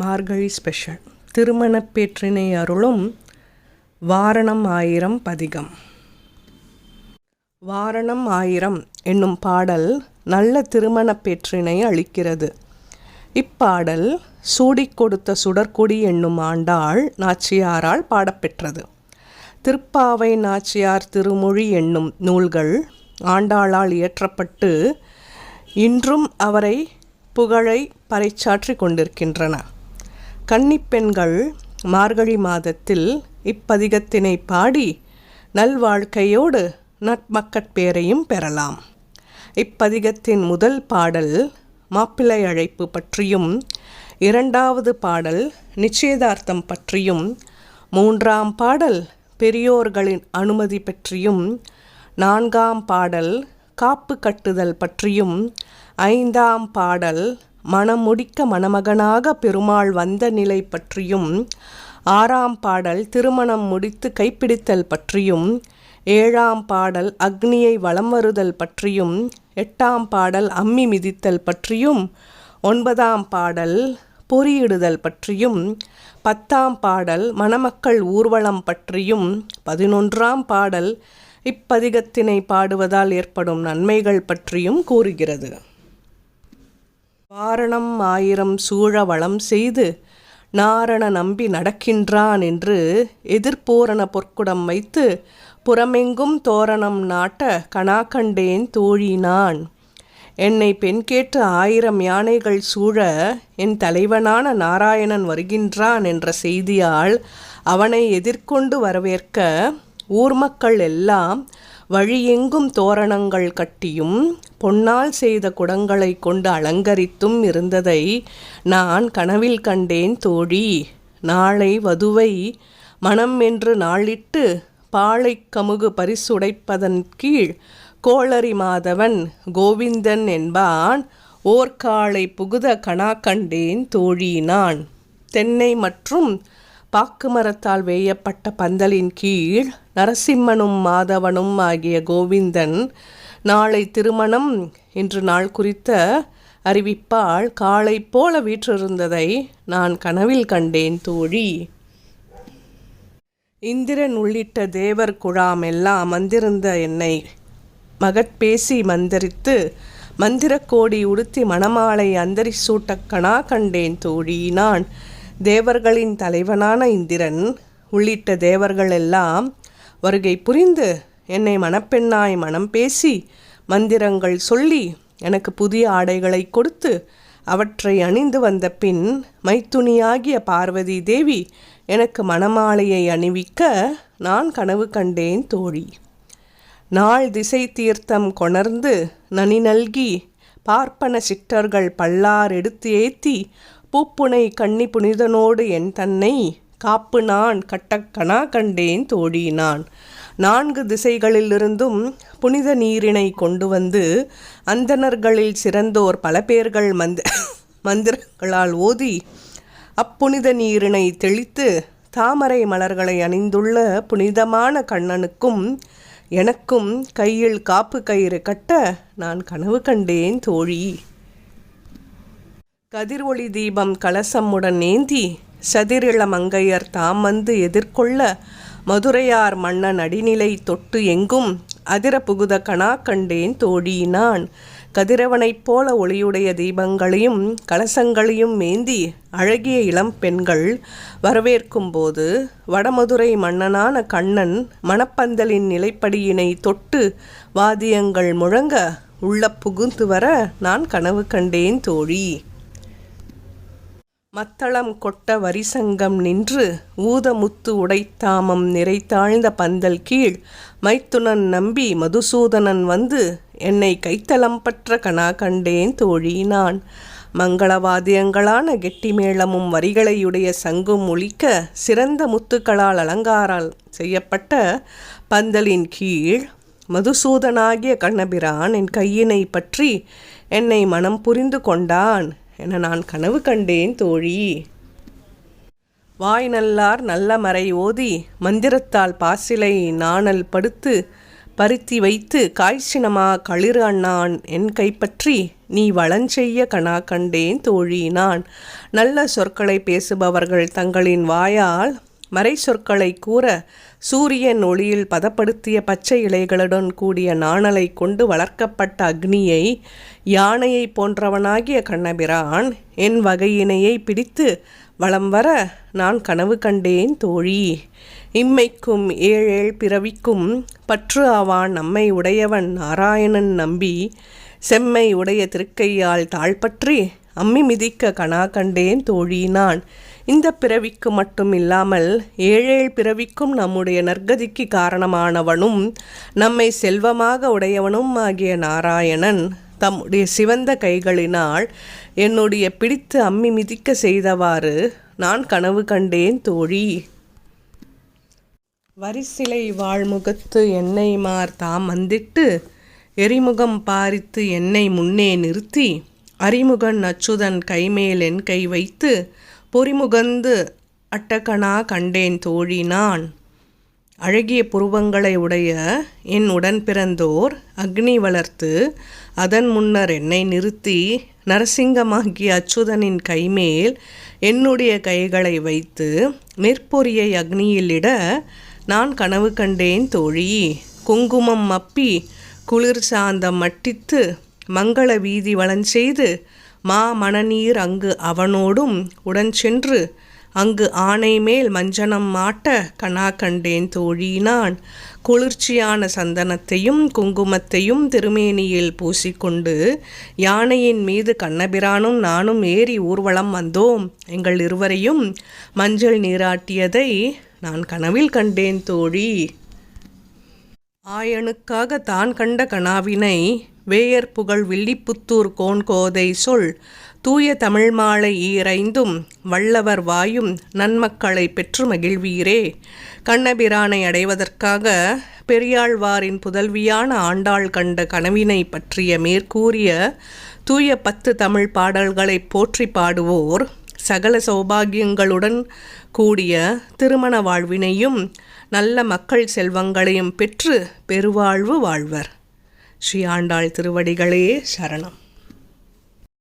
மார்கழி special திருமணப்பேற்றினை அருளும் வாரணம் ஆயிரம் பதிகம். வாரணம் ஆயிரம் என்னும் பாடல் நல்ல திருமணப்பேற்றினை அளிக்கிறது. இப்பாடல் சூடி கொடுத்த சுடற்கொடி என்னும் ஆண்டாள் நாச்சியாரால் பாடப்பெற்றது. திருப்பாவை நாச்சியார் திருமொழி என்னும் நூல்கள் ஆண்டாளால் இயற்றப்பட்டு இன்றும் அவரை புகழை பறைச்சாற்றி கொண்டிருக்கின்றன. கன்னிப்பெண்கள் மார்கழி மாதத்தில் இப்பதிகத்தினை பாடி நல்வாழ்க்கையோடு நட்மக்கட்பேரையும் பெறலாம். இப்பதிகத்தின் முதல் பாடல் மாப்பிள்ளை அழைப்பு பற்றியும் இரண்டாவது பாடல் நிச்சயதார்த்தம் பற்றியும் மூன்றாம் பாடல் பெரியோர்களின் அனுமதி பற்றியும் நான்காம் பாடல் காப்பு கட்டுதல் பற்றியும் ஐந்தாம் பாடல் மணம் முடிக்க மணமகனாக பெருமாள் வந்த நிலை பற்றியும் ஆறாம் பாடல் திருமணம் முடித்து கைப்பிடித்தல் பற்றியும் ஏழாம் பாடல் அக்னியை வலம் வருதல் பற்றியும் எட்டாம் பாடல் அம்மி மிதித்தல் பற்றியும் ஒன்பதாம் பாடல் பொறியிடுதல் பற்றியும் பத்தாம் பாடல் மணமக்கள் ஊர்வலம் பற்றியும் பதினொன்றாம் பாடல் இப்பதிகத்தினை பாடுவதால் ஏற்படும் நன்மைகள் பற்றியும் கூறுகிறது. வாரணம் ஆயிரம் சூழ வளம் செய்து நாரண நம்பி நடக்கின்றான் என்று எதிர்பூரண பொற்குடம் வைத்து புறமெங்கும் தோரணம் நாட்ட கணாக்கண்டேன் தோழினான். என்னை பெண் கேட்டு ஆயிரம் யானைகள் சூழ என் தலைவனான நாராயணன் வருகின்றான் என்ற செய்தியால் அவனை எதிர்கொண்டு வரவேற்க ஊர் மக்கள் எல்லாம் வழியெங்கும் தோரணங்கள் கட்டியும் பொன்னால் செய்த குடங்களை கொண்டு அலங்கரித்தும் இருந்ததை நான் கனவில் கண்டேன் தோழி. நாளை வதுவை மனம் என்று நாளிட்டு பாளைக் கமுகு பரிசுடைப்பதன் கீழ் கோளரி மாதவன் கோவிந்தன் என்பான். ஓர்காளை புகுத கணா கண்டேன் தோழி நான். தென்னை மற்றும் பாக்கு மரத்தால் வேயப்பட்ட பந்தலின் கீழ் நரசிம்மனும் மாதவனும் ஆகிய கோவிந்தன் நாளை திருமணம் என்று நாள் குறித்த அறிவிப்பால் காலை போல வீற்றிருந்ததை நான் கனவில் கண்டேன் தோழி. இந்திரன் உள்ளிட்ட தேவர் குழாம் எல்லாம் அமர்ந்திருந்த என்னை மகட்பேசி மந்திரித்து மந்திரக்கோடி உடுத்தி மணமாலை அந்தரி சூட்டக்கணா கண்டேன் தோழி. நான் தேவர்களின் தலைவனான இந்திரன் உள்ளிட்ட தேவர்கள் எல்லாம் வருகை புரிந்து என்னை மணப்பெண்ணாய் மனம் பேசி மந்திரங்கள் சொல்லி எனக்கு புதிய ஆடைகளை கொடுத்து அவற்றை அணிந்து வந்த பின் மைத்துணியாகிய பார்வதி தேவி எனக்கு மணமாலையை அணிவிக்க நான் கனவு கண்டேன் தோழி. நாள் திசை தீர்த்தம் கொணர்ந்து நனி நல்கி பார்ப்பன சிற்றர்கள் பல்லார் எடுத்து ஏத்தி பூப்புனை கண்ணி புனிதனோடு என் தன்னை காப்பு நான் கட்டக்கணா கண்டேன் தோழி நான். நான்கு திசைகளிலிருந்தும் புனித நீரினை கொண்டு வந்து அந்தணர்களில் சிறந்தோர் பல பேர்கள் மந்த மந்திரங்களால் ஓதி அப்புனித நீரினை தெளித்து தாமரை மலர்களை அணிந்துள்ள புனிதமான கண்ணனுக்கும் எனக்கும் கையில் காப்பு கயிறு கட்ட நான் கனவு கண்டேன் தோழி. கதிரொளி தீபம் கலசமுடன் ஏந்தி சதிரிள மங்கையர் தாம் வந்து எதிர்கொள்ள மதுரையார் மன்னன் அடிநிலை தொட்டு எங்கும் அதிர புகுத கணா கண்டேன் தோழி நான். கதிரவனைப் போல ஒளியுடைய தீபங்களையும் கலசங்களையும் மேந்தி அழகிய இளம் பெண்கள் வரவேற்கும்போது வடமதுரை மன்னனான கண்ணன் மணப்பந்தலின் நிலைப்படியினை தொட்டு வாத்தியங்கள் முழங்க உள்ள புகுந்து வர நான் கனவு கண்டேன் தோழி. மத்தளம் கொட்ட வரிசங்கம் நின்று ஊதமுத்து உடைத்தாமம் நிறைத்தாழ்ந்த பந்தல் கீழ் மைத்துனன் நம்பி மதுசூதனன் வந்து என்னை கைத்தலம் பற்ற கணா கண்டேன் தோழி நான். மங்களவாத்தியங்களான கெட்டி மேளமும் வரிகளையுடைய சங்கும் ஒழிக்க சிறந்த முத்துக்களால் அலங்காரால் செய்யப்பட்ட பந்தலின் கீழ் மதுசூதனாகிய கண்ணபிரான் என் கையினை பற்றி என்னை மனம் புரிந்து கொண்டான். என நான் கனவு கண்டேன் தோழி. வாய் நல்லார் நல்ல மறை ஓதி மந்திரத்தால் பாசிலை நாணல் படுத்து பருத்தி வைத்து காய்ச்சினமா களிறு அண்ணான் என் கைப்பற்றி நீ வளஞ்செய்ய கணா கண்டேன் தோழி நான். நல்ல சொற்களை பேசுபவர்கள் தங்களின் வாயால் மறை சொற்களை கூற சூரியன் ஒளியில் பதப்படுத்திய பச்சை இலைகளுடன் கூடிய நாணலை கொண்டு வளர்க்கப்பட்ட அக்னியை யானையை போன்றவனாகிய கண்ணபிரான் என் வகையினையை பிடித்து வலம் வர நான் கனவு கண்டேன் தோழி. இம்மைக்கும் ஏழேழ் பிறவிக்கும் பற்று ஆவான் நம்மை உடையவன் நாராயணன் நம்பி செம்மை உடைய திருக்கையால் தாழ்பற்றி அம்மி மிதிக்க கணா கண்டேன் தோழி நான். இந்த பிறவிக்கு மட்டும் இல்லாமல் ஏழேழ் பிறவிக்கும் நம்முடைய நற்கதிக்கு காரணமானவனும் நம்மை செல்வமாக உடையவனும் ஆகிய நாராயணன் தம்முடைய சிவந்த கைகளினால் என்னுடைய பிடித்து அம்மி மிதிக்க செய்தவாறு நான் கனவு கண்டேன் தோழி. வரிசிலை வாழ்முகத்து என்னை மார் தாம் வந்திட்டு எரிமுகம் பாரித்து என்னை முன்னே நிறுத்தி அறிமுகன் அச்சுதன் கைமேல் என் கை வைத்து பொறிமுகந்து அட்டகணா கண்டேன் தோழி நான். அழகிய புருவங்களை உடைய என் உடன் பிறந்தோர் அக்னி வளர்த்து அதன் முன்னர் என்னை நிறுத்தி நரசிங்கமாகிய அச்சுதனின் கைமேல் என்னுடைய கைகளை வைத்து நெற்பொறியை அக்னியிலிட நான் கனவு கண்டேன் தோழி. குங்குமம் மப்பி குளிர் சாந்தம் மட்டித்து மங்கள வீதி வளஞ்செய்து மா மணநீர் அங்கு அவனோடும் உடன் சென்று அங்கு ஆணை மேல் மஞ்சனம் மாட்ட கனா கண்டேன் தோழி நான் குளிர்ச்சியான சந்தனத்தையும் குங்குமத்தையும் திருமேனியில் பூசிக்கொண்டு யானையின் மீது கண்ணபிரானும் நானும் ஏறி ஊர்வலம் வந்தோம். எங்கள் இருவரையும் மஞ்சள் நீராட்டியதை நான் கனவில் கண்டேன் தோழி. ஆயனுக்காக தான் கண்ட கனாவினை வேயர் புகழ் வில்லிப்புத்தூர் கோன்கோதை சொல் தூய தமிழ் மாலை ஈரைந்தும் வல்லவர் வாயும் நன்மக்களை பெற்று மகிழ்வீரே. கண்ணபிரானை அடைவதற்காக பெரியாழ்வாரின் புதல்வியான ஆண்டாள் கண்ட கனவினை பற்றிய மேற்கூறிய தூய பத்து தமிழ் பாடல்களை போற்றி பாடுவோர் சகல சௌபாகியங்களுடன் கூடிய திருமண வாழ்வினையும் நல்ல மக்கள் செல்வங்களையும் பெற்று பெருவாழ்வு வாழ்வர். ஸ்ரீ ஆண்டாள் திருவடிகளே சரணம்.